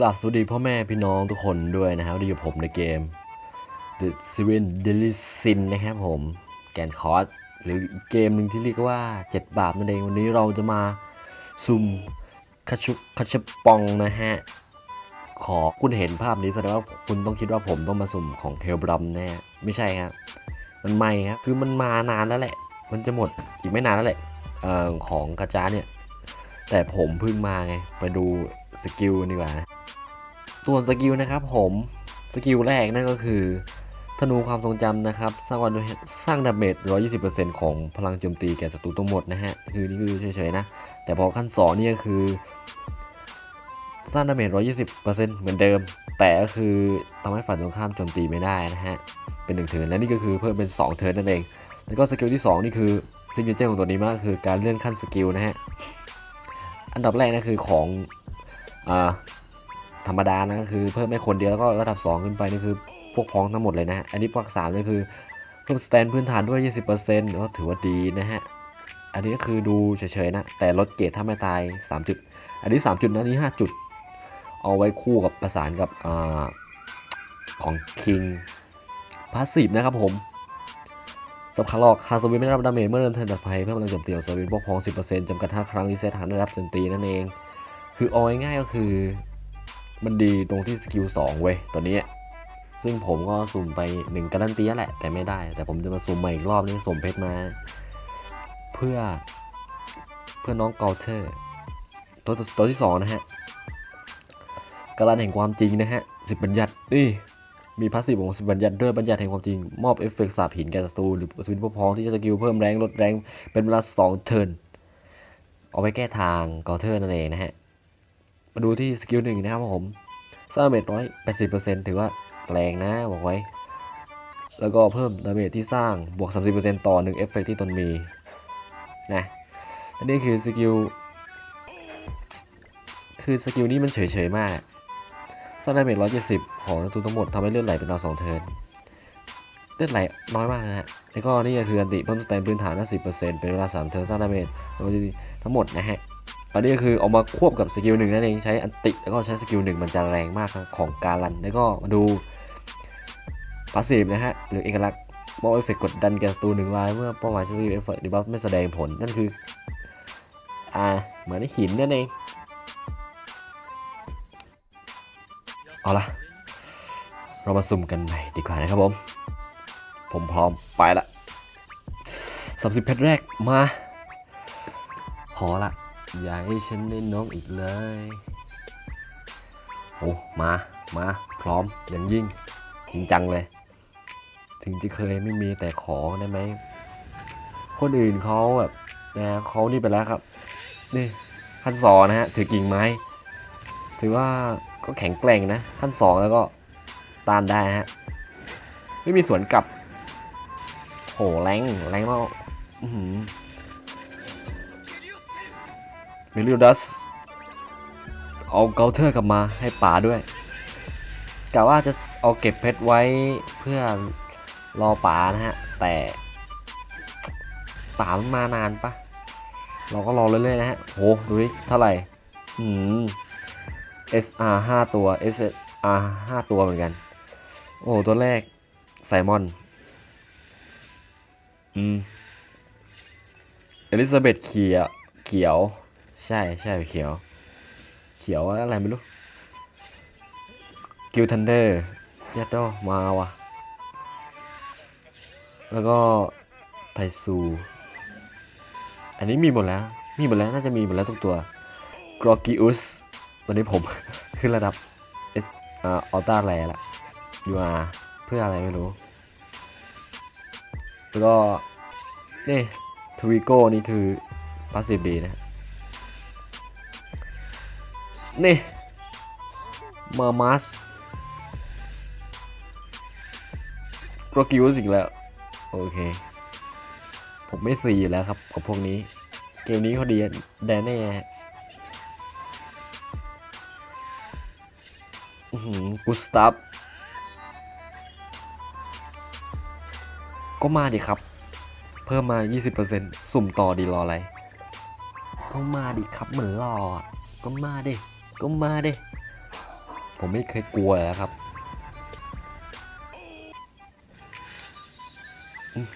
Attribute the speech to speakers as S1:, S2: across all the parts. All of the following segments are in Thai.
S1: กราบสวัสดีพ่อแม่พี่น้องทุกคนด้วยนะครับที่อยู่ผมในเกม The Seven Deadly Sin นะครับผม แกนคอร์สหรือเกมหนึ่งที่เรียกว่า 7 บาปนั่นเองวันนี้เราจะมาซุ่มคาชุคาชปองนะฮะ ขอคุณเห็นภาพนี้แสดงว่าคุณต้องคิดว่าผมต้องมาสุ่มของเทลบรัมแน่ไม่ใช่ครับ มันไม่ครับคือมันมานานแล้วแหละ มันจะหมดอีกไม่นานแล้วแหละออของกระจาเนี่ย แต่ผมเพิ่งมาไงไปดู สกิลดีกว่าส่วนสกิลนะครับผมสกิลแรกนั่นก็คือธนูความทรงจำนะครับ สร้างวันสร้างดาเมจ 120%ของพลังโจมตีแก่ศัตรูทั้งหมดนะฮะ คือนี่คือเฉยๆนะ แต่พอขั้น 2 นี่ก็คือ สร้างดาเมจ 120%เหมือนเดิม แต่ก็คือทำให้ฝ่ายตรงข้ามโจมตีไม่ได้นะฮะ เป็น 1 เทิร์นและนี่ก็คือเพิ่มเป็น 2 เทิร์นนั่นเอง แล้วก็สกิลที่ 2 นี่คือซิงเกิลเจอร์ของตัวนี้มากคือการเลื่อนขั้นสกิลนะฮะ อันดับแรกนะคือของอ่า ธรรมดานะก็คือเพิ่มให้คนเดียวแล้วก็ระดับ 2 ขึ้นไปนี่คือพวกพ้องทั้งหมดเลยนะฮะ อันนี้พวก3นี่คือเพิ่มสแตนพื้นฐานด้วย 20%ก็ถือว่าดีนะฮะ อันนี้ก็คือดูเฉยๆนะ แต่ลดเกรดถ้าไม่ตาย 3 จุด อันนี้ 3 จุดนะอันนี้ 5 จุด เอาไว้คู่กับประสานกับอของ King พาสซีฟนะครับผมสำคัญหรอกหาสวินไม่ได้รับดาเมจเมื่อเริ่มเทิร์นถัดไปเพิ่มพลังโจมตีของสวินพวกพ้อง 10%จำกัด5ครั้งรีเซ็ตฐานได้รับโจมตีนั่นเอง คือเอาง่ายๆก็คือ มันดีตรงที่สกิล2เว้ยตัวนี้ ซึ่งผมก็สุ่มไป1การันตีแหละ แต่ไม่ได้ แต่ผมจะมาสุ่มใหม่อีกรอบนี้สุ่มเพชรมา เพื่อเพื่อน้องเกลเทอร์ตัวตัวที่สองนะฮะกาลันแห่งความจริงนะฮะสิบบัญญัตินี่มีพาสซีฟของสิบบัญญัติด้วยบัญญัติแห่งความจริง มอบเอฟเฟกต์สาบหินแก่ศัตรูหรือสวินพวกพ้องที่จะสกิลเพิ่มแรงลดแรงเป็นเวลา2เทิร์นเอาไว้แก้ทางเกลเทอร์นั่นเองนะฮะ มาดูที่สกิลหนึ่งนะครับผมสร้างเมจร้อยแปดสิบเปอร์เซ็นต์ถือว่าแรงนะบอกไว้ แล้วก็เพิ่มดาเมจที่สร้างบวก30%ต่อหนึ่งเอฟเฟกต์ที่ตนมีนะอันนี้คือสกิลคือสกิลนี้มันเฉยๆมากสร้างดาเมจ170ของศัตรูทั้งหมดทำให้เลือดไหลเป็นราวสองเทิร์นเลือดไหลน้อยมากนะฮะแล้วก็นี่ก็คืออันติเพิ่มสแตนพื้นฐาน50%เป็นเวลา3เทิร์นสร้างดาเมจทั้งหมดนะฮะ อันนี้ก็คือเอามาควบกับสกิลหนึ่งนั่นเองใช้อันติแล้วก็ใช้สกิลหนึ่งมันจะแรงมากของการัน แล้วก็มาดูพาสซีฟนะฮะ หรือเอกลักษณ์มอบเอฟเฟกต์กดดันแก่ศัตรูหนึ่งรายเมื่อเป้าหมายใช้สกิลเอฟเฟกต์หรือบัฟไม่แสดงผลนั่นคือ อ่า เหมือนหินนั่นเอง เอาละเรามาสุ่มกันใหม่ดีกว่านะครับผม ผมพร้อมไปละสามสิบเพชรแรกมา ขอละ อย่าให้ฉันได้น้องอีกเลยโอ้มา มาพร้อมอย่างยิ่ง จริงจังเลย ถึงจะเคยไม่มีแต่ขอได้ไหม คนอื่นเขาแบบนะเขานี่ไปแล้วครับ นี่ขั้นสองนะฮะถือกิ่งไม้ ถือว่าก็แข็งแกร่งนะ ขั้นสองแล้วก็ต้านได้ฮะ ไม่มีสวนกลับ โหแรงแรงมาก มิลิดัสเอาเกาเทอร์กลับมาให้ป๋าด้วยกะว่าจะเอาเก็บเพชรไว้เพื่อรอป๋านะฮะ แต่ป๋ามันมานานปะเราก็รอเรื่อยๆนะฮะโหดูดิเท่าไหร่อืม SR 5ตัว SR 5ตัวเหมือนกัน โอ้ตัวแรกไซมอนอืมเอลิซาเบธเขียวเขียว ใช่ใช่เขียว เขียวอะไรไม่รู้กิลทันเดอร์ยัดดอมาว่ะ แล้วก็ไทซู อันนี้มีหมดแล้ว มีหมดแล้ว น่าจะมีหมดแล้วทุกตัวกรอกิอุสตอนนี้ผม ขึ้นระดับ S อ่าอัลต้าแรละยูอาเพื่ออะไรไม่รู้ แล้วก็ นี่ทวิโก้นี่คือพาสซีฟดีนะ นี่มามัสโปรกิวสิกแล้ว โอเค ผมไม่ซีอยู่แล้วครับ กับพวกนี้ เกมนี้เขาดีแดนแน่กุสตัฟก็มาดิครับ เพิ่มมา 20%สุ่มต่อดีรออะไร ก็มาดิครับเหมือนรออะก็มาดิ ก็มาดิผมไม่เคยกลัวแล้วครับ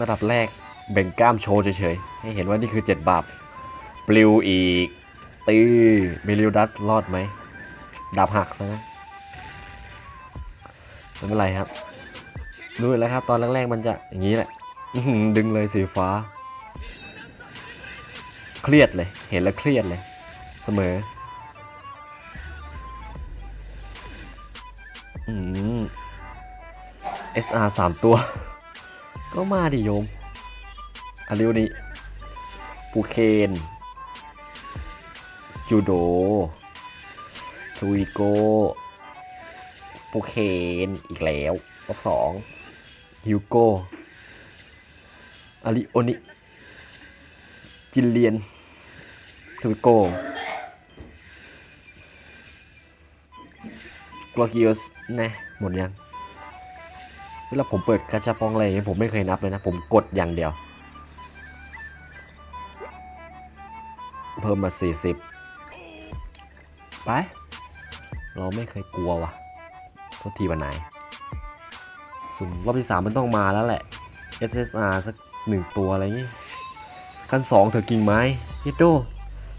S1: ระดับแรกเบ่งกล้ามโชว์เฉยๆ ให้เห็นว่านี่คือเจ็ดบาปปลิวอีก ตีเมลิวดัสรอดไหม ดาบหักซะนะไม่เป็นไรครับรู้แล้วครับ ตอนแรกๆมันจะอย่างนี้แหละดึงเลยสีฟ้า เครียดเลย เห็นแล้วเครียดเลย เสมอ SR สามตัว ก็มาดิโยมอาริวนี้ปูเคน จูโดซูอิโกปูเคนอีกแล้วรอบสองฮิวโกอาริโอนิ จินเลียนทูอิโกกลอกิอสนะหมดยัง เวลาผมเปิดกาชาปองอะไรอย่างเงี้ยผมไม่เคยนับเลยนะ ผมกดอย่างเดียว เพิ่มมา 40 ไป เราไม่เคยกลัวว่ะโทษทีวันไหนสุ่มรอบที่ 3 มันต้องมาแล้วแหละ SSR สักหนึ่งตัวอะไรงี้ขั้นสองเถอกิ่งไม้เยดโด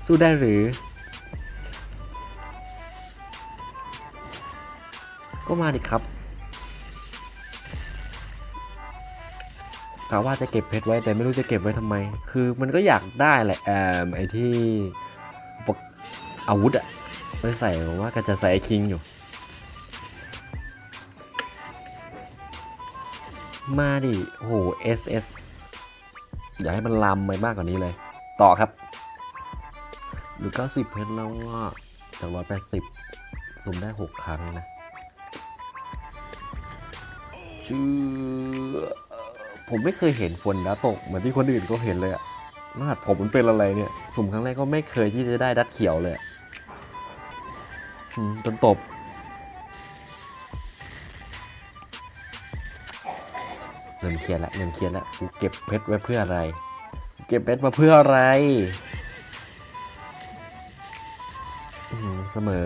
S1: สู้ได้หรือ ก็มาดิครับ กะว่าจะเก็บเพชรไว้แต่ไม่รู้จะเก็บไว้ทำไม คือมันก็อยากได้แหละแอมไอที่อาวุธอะไม่ใส่ผมว่าก็จะใส่คิงอยู่ มาดิโอ้โห SS อย่าให้มันลำไปมากกว่านี้เลย ต่อครับหรือ90เพชรแล้วว่าจาก180รวมได้6ครั้งนะชื่อ ผมไม่เคยเห็นฝนดาตกเหมือนที่คนอื่นเขาเห็นเลยอะรหัสผมมันเป็นอะไรเนี่ย สุ่มครั้งแรกก็ไม่เคยที่จะได้ดัดเขียวเลยอืมจนตบ เริ่มเครียดละเริ่มเครียดละกูเก็บเพชรไว้เพื่ออะไร เก็บเพชรมาเพื่ออะไรอื้อหือเสมอ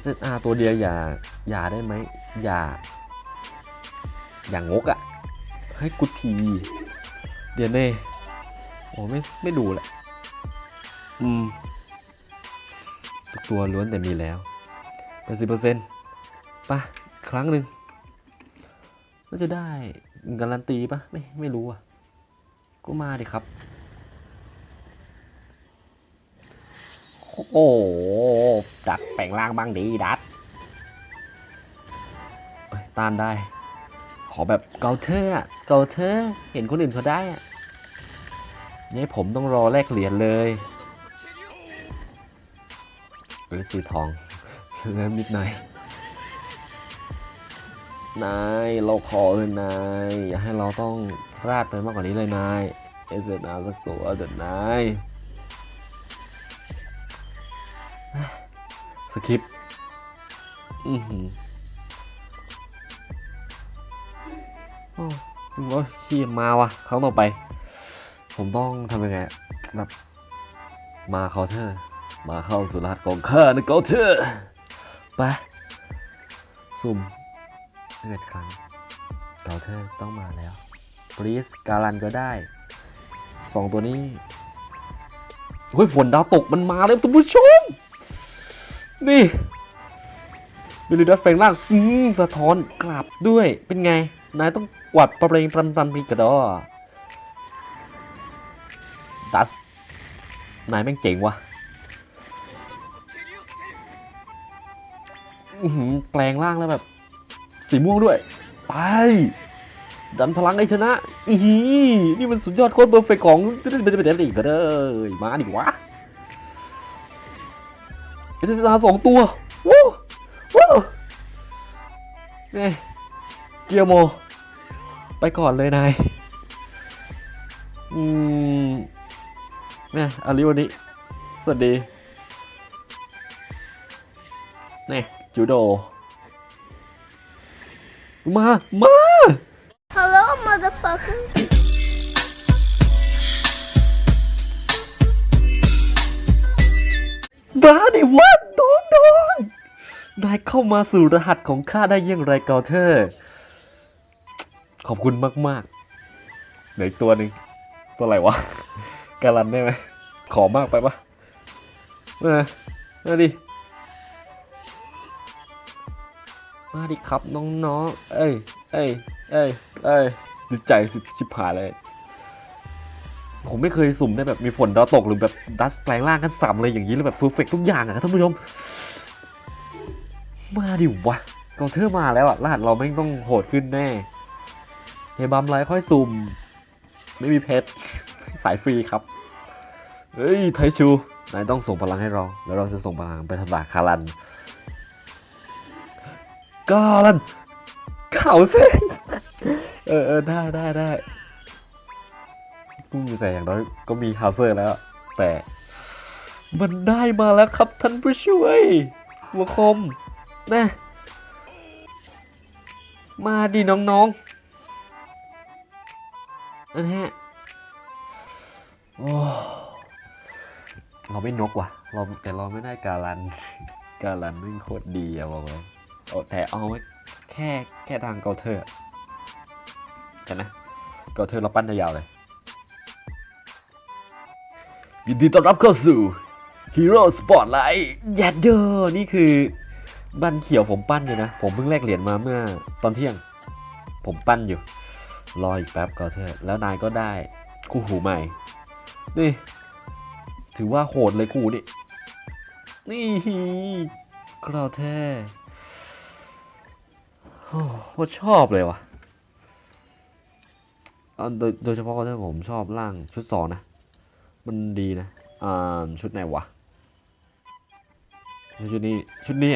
S1: SSR ตัวเดียวอย่า อย่าได้ไหม อย่า อย่างงกอะ่ะ ให้กูที เดี๋ยวเน่โอ้ไม่ไม่ดูแหละ อืม ทุกตัวล้วนแต่มีแล้วแปดสิบเปอร์เซ็นต์ป่ะ ครั้งหนึ่งก็จะได้การันตีปะไม่ไม่รู้อะ ก็มาดิครับ โอ้โหดัดแปลงร่างบ้างดีดัดเอ้ยต้านได้ ขอแบบเกาเทออะเกาเทอเห็นคนอื่นเขาได้อะนี่ผมต้องรอแลกเหรียญเลยเออสีทอง เริ่มนิดหน่อย นาย เราขอเลยนาย อย่าให้เราต้องพลาดไปมากกว่านี้เลยนาย เอสเอ็นอาสักตัวเถิดนายสคริปต์อือหือ โอ้โหขี้มาว่ะครั้งต่อไป ผมต้องทำยังไงแบบมาเคาเตอมาเข้าสุราษฎร์ของข้านะเคาเตอไป สุ่ม11ครั้งเกาเทอต้องมาแล้วปรีสการันก็ได้สองตัวนี้เฮ้ยฝนดาวตกมันมาแล้วท่านผู้ชม นี่บิลิดัสแปลงร่างซิงสะท้อนกลับด้วยเป็นไง นายต้องกวาดประเรงปรำปรำปีกระดอดัส นายแม่งเจ๋งวะแปลงร่างแล้วแบบ สีม่วงด้วย ไป ดันพลังให้ชนะ อีหีนี่มันสุดยอดโคตรเพอร์เฟกของเป็นเป็นเป็นอีกเลยมาดิวะเอสซาสองตัว วู้วู้เนี่ยเกียร์โม ไปก่อนเลยนาย อืมเนี่ยอาริวนี้ สวัสดีนี่จูโด มา มา
S2: Hello, motherfucker.
S1: มาดิวัดโดนโดนายเข้ามาสู่รหัสของข้าได้อยังไรเกาเทอร์ ขอบคุณมากๆเหลืออีกตัวหนึ่งตัวอะไรวะการันได้ไหมขอมากไปปะเออมาดิ มาดิครับน้องๆ เอ้ย เอ้ย เอ้ย เอ้ยดีใจสิชิบหายเลย ผมไม่เคยสุ่มได้แบบมีฝนดาวตกหรือแบบดัสแปลงร่างกันสามเลยอย่างนี้เลยแบบเพอร์เฟกทุกอย่างอะท่านผู้ชม มาดิวะกองเทอร์มาแล้วอะรหัสเราไม่ต้องโหดขึ้นแน่ เฮบัมไลค่อยสุ่ม ไม่มีเพชรสายฟรีครับ เฮ้ย ไทชู นายต้องส่งพลังให้เรา แล้วเราจะส่งพลังไปทำลายคารันกาลันข่าวเส้นเออเออได้ได้ได้อืมแต่อย่างน้อยก็มีฮาวเซอร์แล้ว แต่มันได้มาแล้วครับท่านผู้ช่วยหัวคมนะมาดิน้องๆ อันนี้โอ้เราไม่นกว่ะ เราแต่เราไม่ได้การัน การันนี่โคตรดีอะบอกเลยโอ้แต่เอาไว้แค่แค่ทางเกาเทอร์กันนะเกาเทอร์เราปั้นได้ยาวเลยยินดีต้อนรับเข้าสู่ Hero Spotlight ยัดเดอนี่คือบันเขียวผมปั้นอยู่นะ ผมเพิ่งแลกเหรียญมาเมื่อตอนเที่ยง ผมปั้นอยู่ รออีกแป๊บก็เถอะแล้วนายก็ได้คู่หูใหม่ นี่ ถือว่าโหดเลยคู่นี่ นี่กราวเท่โอ้โหชอบเลยวะอ่าโดยโดยเฉพาะกราวเท่ผมชอบร่างชุดสองนะ มันดีนะ อ่า ชุดไหนวะ ชุดนี้ ชุดนี้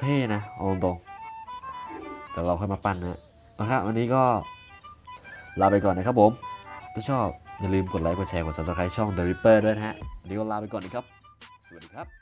S1: เท่นะเอาตรงแต่เราค่อยมาปั้นนะนะครับวันนี้ก็ ลาไปก่อนนะครับผม ถ้าชอบอย่าลืมกดไลค์ กดแชร์ กด subscribe ช่อง The Ripper ด้วยนะฮะวันนี้ก็ลาไปก่อนนะครับ สวัสดีครับ